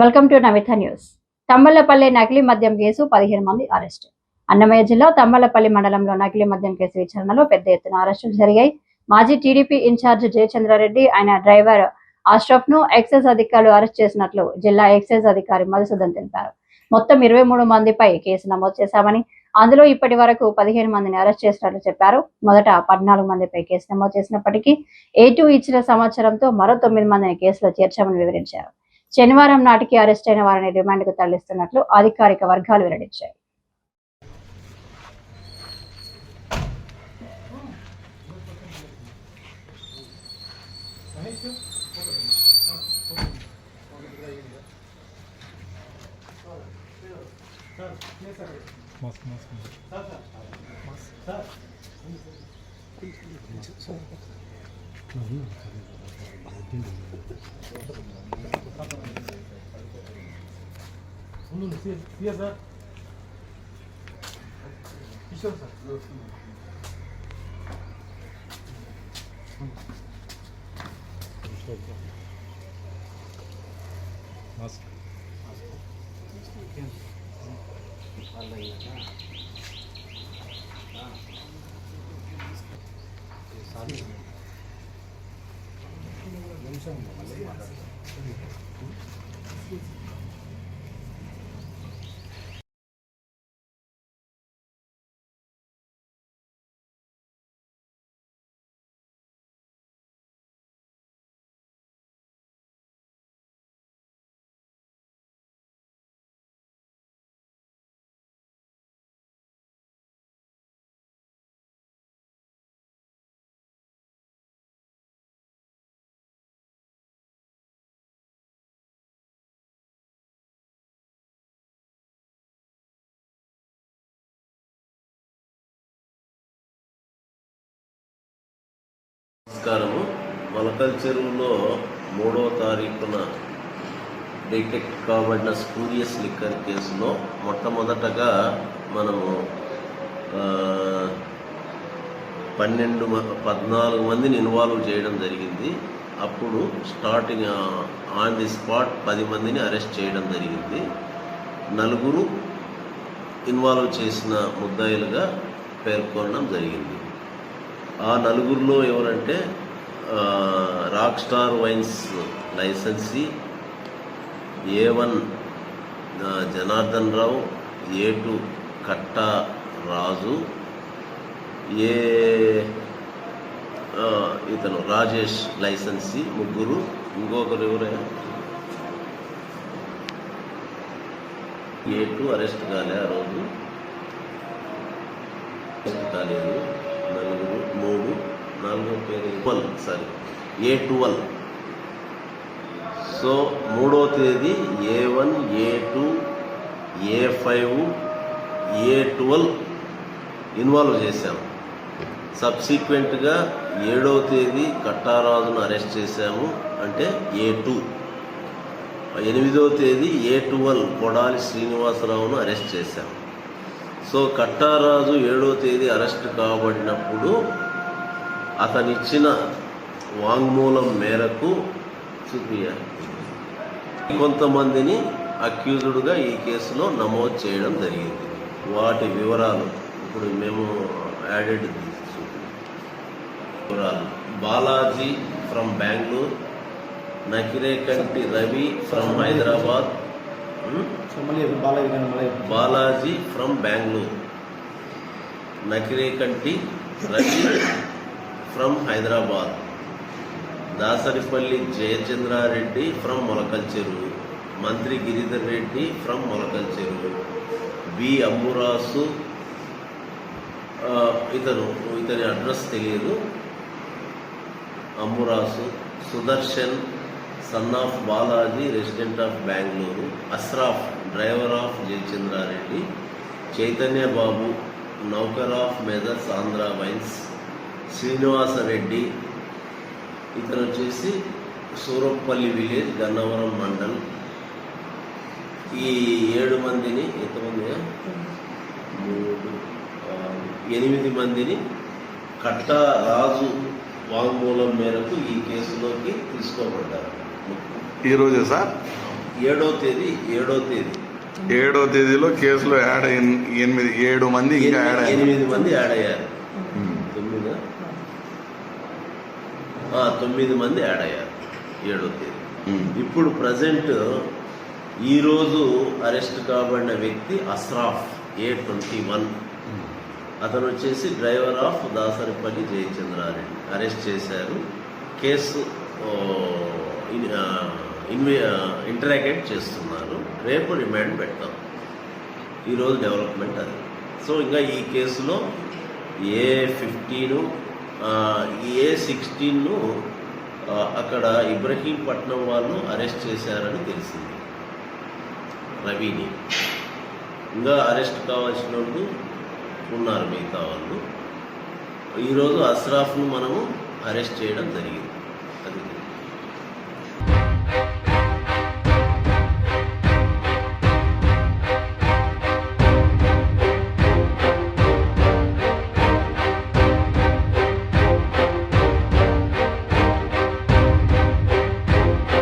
Welcome to Navita news. Tammalapalli నకిలీ మద్యం case పదిహేను మంది అరెస్ట్. అన్నమయ్య జిల్లా తమ్మలపల్లి మండలంలో నకిలీ మద్యం కేసు విచారణలో పెద్ద ఎత్తున అరెస్టులు జరిగాయి. మాజీ టీడీపీ ఇన్ఛార్జ్ జయచంద్రారెడ్డి ఆయన డ్రైవర్ అష్రఫ్ను ఎక్సైజ్ అధికారులు అరెస్ట్ చేసినట్లు జిల్లా ఎక్సైజ్ అధికారి మధుసూదన్ తెలిపారు. మొత్తం ఇరవై మూడు మందిపై కేసు నమోదు చేశామని అందులో ఇప్పటి వరకు పదిహేను మందిని అరెస్ట్ చేసినట్లు చెప్పారు. మొదట పద్నాలుగు మందిపై కేసు నమోదు చేసినప్పటికీ ఏ టూ ఇచ్చిన సమాచారంతో మరో తొమ్మిది మందిని కేసులో చేర్చామని వివరించారు. శనివారం నాటికి అరెస్ట్ అయిన వారిని రిమాండ్కు తరలిస్తున్నట్లు అధికారిక వర్గాలు వెల్లడించాయి. Bunun fiyatı bir şey olsa. Maske. Vallahi ha. Ha. Sarı. Yumuşak mı? నమస్కారము. మొలకల్ చెరువులో మూడవ తారీఖున డిటెక్ట్ కాబడిన స్పూరియస్ లిక్కర్ కేసులో మొట్టమొదటగా మనము పన్నెండు మ- పద్నాలుగు మందిని ఇన్వాల్వ్ చేయడం జరిగింది. అప్పుడు స్టార్టింగ్ ఆన్ ది స్పాట్ పది మందిని అరెస్ట్ చేయడం జరిగింది. నలుగురు ఇన్వాల్వ్ చేసిన ముద్దాయిలుగా పేర్కొనడం జరిగింది. ఆ నలుగురిలో ఎవరంటే rock star wines licensee A one Janardhan Rao A two Katta Raju A ఇతను రాజేష్ లైసెన్సీ ముగ్గురు ఇంకొకరు ఎవరైనా ఏ టూ అరెస్ట్ కాలే ఆ రోజు. అరెస్ట్ కాలేదు. మూడు నాలుగో పేరు twelve sorry A twelve? So మూడో తేదీ A one A two A five A twelve involve చేశాము సబ్సిక్వెంట్గా ఏడో తేదీ కట్టారాజును అరెస్ట్ చేశాము అంటే ఏ టూ. ఎనిమిదో తేదీ ఏ ట్వెల్వ్ కొడాలి శ్రీనివాసరావును అరెస్ట్ చేశాము సో కట్టారాజు ఏడో తేదీ అరెస్ట్ కాబడినప్పుడు అతనిచ్చిన వాంగ్మూలం మేరకు చూపియాలి. కొంతమందిని అక్యూజుడుగా ఈ కేసులో నమోదు చేయడం జరిగింది. వాటి వివరాలు ఇప్పుడు మేము యాడెడ్ వివరాలు Balaji from Bengaluru Nakirekanti Ravi from Hyderabad Balaji from Bengaluru. Nakirekanti Ravi from Hyderabad. Dasaripalli Jayachandra Reddy from Molakalcheruvu Mantri Giridhar Reddy from Molakalcheruvu B Amburasu ఇతను ఇతని అడ్రస్ తెలియదు. Amburasu Sudarshan son of Balaji resident of Bengaluru Ashraf driver of Jayachandra Reddy Chaitanya Babu నౌకర్ of మెదర్స్ Andhra wines Srinivasa Reddy ఇతను వచ్చేసి సూరప్పల్లి village Gannavaram mandal. ఈ ఏడు మందిని ఎంతమంది? మూడు ఎనిమిది మందిని కట్ట రాజు వాంగ్మూలం మేరకు ఈ కేసులోకి తీసుకోబడ్డారు. ఈ రోజే సార్? ఏడో తేదీ ఏడో తేదీ. ఏడో తేదీలో కేసులో యాడ్ అయిన ఎనిమిది ఏడు మంది ఇంకా యాడ్ ఎనిమిది- అయ్యారు ఎనిమిది మంది యాడ్ అయ్యారు. తొమ్మిదా? తొమ్మిది మంది యాడ్ అయ్యారు ఏడో తేదీ. ఇప్పుడు ప్రజెంట్ ఈరోజు అరెస్ట్ కాబడిన వ్యక్తి అస్రాఫ్ ఏ ట్వంటీ వన్. అతను వచ్చేసి driver of Dasaripalli Jayachandra Reddy. Arrest చేశారు. కేసు ఇన్వే ఇంటరాగేట్ చేస్తున్నారు. రేపు రిమాండ్ పెడతాం. ఈరోజు డెవలప్మెంట్ అది. సో ఇంకా ఈ కేసులో ఏ ఫిఫ్టీను ఏ సిక్స్టీన్ను అక్కడ ఇబ్రహీంపట్నం వాళ్ళు అరెస్ట్ చేశారని తెలిసింది. రవిని. ఇంకా అరెస్ట్ కావాల్సిన వాళ్ళు ఉన్నారు మిగతా వాళ్ళు. ఈరోజు అస్రాఫ్ను మనము అరెస్ట్ చేయడం జరిగింది. అది thank you